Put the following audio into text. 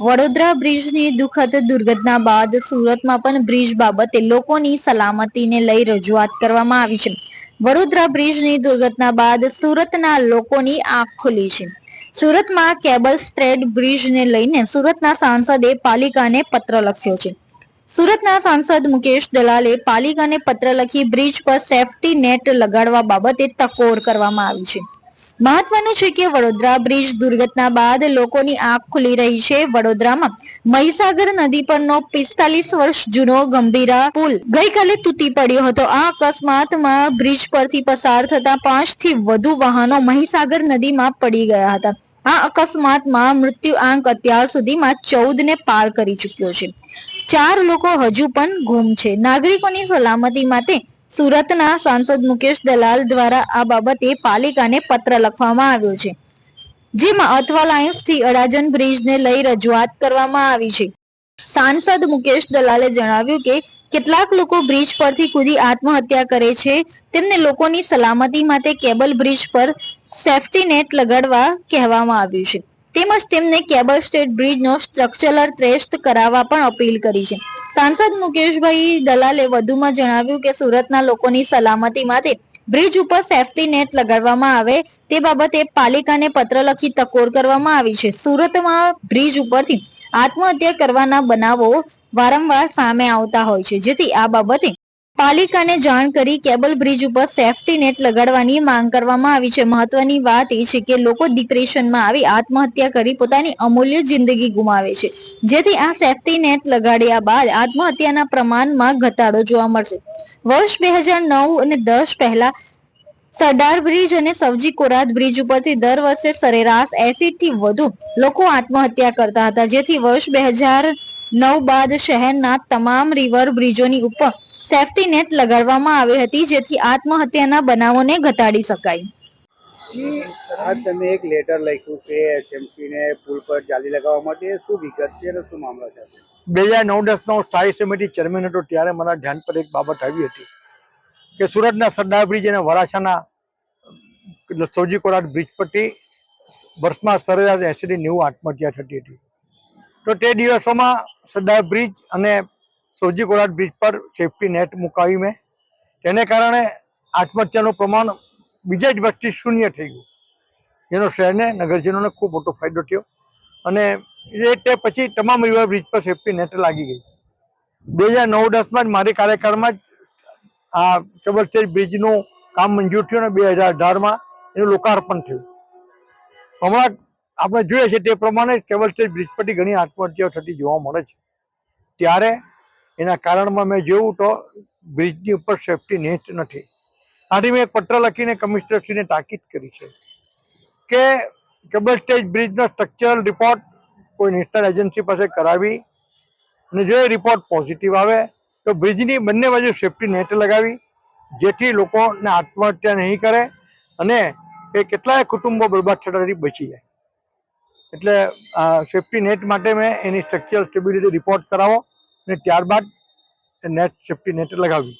વડોદરા બ્રિજની દુઃખદ દુર્ઘટના બાદ સુરતમાં પણ બ્રિજ બાબતે લોકોની સલામતીને લઈ રજૂઆત કરવામાં આવી છે. વડોદરા બ્રિજની દુર્ઘટના બાદ સુરતના લોકોની આંખ ખુલી છે. સુરતમાં કેબલ સ્ટ્રેડ બ્રિજને લઈને સુરતના સાંસદે પાલિકાને પત્ર લખ્યો છે. સુરતના સાંસદ મુકેશ દલાલે પાલિકાને પત્ર લખી બ્રિજ પર સેફટી નેટ લગાડવા બાબતે તકોર કરવામાં આવી છે. મહત્વનું છે કે વડોદરા બ્રિજ દુર્ઘટના બાદ લોકોની આંખ ખુલી રહી છે. વડોદરામાં મહીસાગર નદી પરનો પિસ્તાલીસ વર્ષ જૂનો ગંભીરા પુલ ગઈકાલે તૂટી પડ્યો હતો. આ અકસ્માતમાં બ્રિજ પરથી પસાર થતા પાંચથી વધુ વાહનો મહીસાગર નદીમાં પડી ગયા હતા. આ અકસ્માતમાં મૃત્યુ આંક અત્યાર સુધીમાં ચૌદ ને પાર કરી ચૂક્યો છે. ચાર લોકો હજુ પણ ગુમ છે. નાગરિકોની સલામતી માટે સુરતના સાંસદ મુકેશ દલાલ દ્વારા આ બાબતે પાલિકાને પત્ર લખવામાં આવ્યો છે. જેમાં અથવા લાઇન્સથી અડાજન બ્રિજને લઈ રજૂઆત કરવામાં આવી છે. સાંસદ મુકેશ દલાલે જણાવ્યું કે, કેટલાક લોકો બ્રિજ પરથી કૂદી આત્મહત્યા કરે છે. તેમને લોકોની સલામતી માટે કેબલ બ્રિજ પર સેફ્ટી નેટ લગાડવા કહેવામાં આવ્યું છે. તેમજ તેમને કેબલ સ્ટેટ બ્રિજનો સ્ટ્રક્ચરલ ટેસ્ટ કરાવવા પણ અપીલ કરી છે. સાંસદ મુકેશભાઈ દલાલે વધુમાં જણાવ્યું કે સુરતના લોકોની સલામતી માટે બ્રિજ ઉપર સેફટી નેટ લગાડવામાં આવે તે બાબતે પાલિકાને પત્ર લખી તકોર કરવામાં આવી છે. સુરતમાં બ્રિજ ઉપરથી આત્મહત્યા કરવાના બનાવો વારંવાર સામે આવતા હોય છે. જેથી આ બાબતે પાલિકાને જાણ કરી કેબલ બ્રિજ ઉપર સેફટી નેટ લગાડવાની માંગ કરવામાં આવી છે. મહત્વની વાત એ છે કે લોકો ડિપ્રેશનમાં આવી આત્મહત્યા કરી પોતાની અમૂલ્ય જિંદગી ગુમાવે છે. જેથી આ સેફટી નેટ લગાડ્યા બાદ આત્મહત્યાના પ્રમાણમાં ઘટાડો જોવા મળશે. વર્ષ બે હજાર નવ અને દસ પહેલા સરદાર બ્રિજ અને સવજી કોરાત બ્રિજ ઉપરથી દર વર્ષે સરેરાશ એસી થી વધુ લોકો આત્મહત્યા કરતા હતા. જેથી વર્ષ બે હજાર નવ બાદ શહેરના તમામ રિવર બ્રિજોની ઉપર સેફટી નેટ લગાડવામાં આવી હતી જેથી આત્મહત્યાના બનાવોને ઘટાડી શકાય. તમે એક લેટર લખ્યું છે એસએમસી ને પુલ પર જાલી લગાવવા માટે. શું વિગત છે અને શું મામલો છે? બે હજાર નવ દસનો સ્થાયી સમિતિ ચેરમેન હતો ત્યારે મારા ધ્યાન પર એક બાબત આવી હતી કે સુરતના સરદાર બ્રિજ અને વરાછાના સૌજી કોરાટ બ્રિજ પરથી વર્ષમાં સરેરાશ એંસીથી નેવું આત્મહત્યા થતી હતી. તો તે દિવસોમાં સરદાર બ્રિજ અને સૌજી કોરાટ બ્રિજ પર સેફટી નેટ મુકાવી મેં. તેને કારણે આત્મહત્યાનું પ્રમાણ બીજા જ વર્ષથી શૂન્ય થઈ ગયું. જેનો શહેરને નગરજનોને ખૂબ મોટો ફાયદો થયો અને એ તે પછી તમામ રિવર બ્રિજ પર સેફટી નેટ લાગી ગઈ. બે હજાર નવ દસમાં જ મારી કાર્યકાળમાં જ આ સ્ટેજ બ્રિજનું કામ મંજૂર થયું અને બે હજાર અઢારમાં એનું લોકાર્પણ થયું. હમણાં આપણે જોઈએ છીએ તે પ્રમાણે સ્ટેજ બ્રિજ પરથી ઘણી આત્મહત્યાઓ થતી જોવા મળે છે. ત્યારે એના કારણમાં મેં જોયું તો બ્રિજની ઉપર સેફટી નેટ નથી. આથી મેં એક પત્ર લખીને કમિશનરશ્રીને તાકીદ કરી છે કે કેબલ સ્ટેજ બ્રિજનો સ્ટ્રક્ચરલ રિપોર્ટ કોઈ નેશનલ એજન્સી પાસે કરાવી અને જો એ રિપોર્ટ પોઝિટિવ આવે, તો બ્રિજની બંને બાજુ સેફટી નેટ લગાવી, જેથી લોકોને આત્મહત્યા નહીં કરે અને એ કેટલાય કુટુંબો બરબાદ થતાથી બચી જાય. એટલે સેફટી નેટ માટે મેં એની સ્ટ્રક્ચરલ સ્ટેબિલિટી રિપોર્ટ કરાવો. અને ત્યારબાદ નેટ સેફટી નેટ લગાવી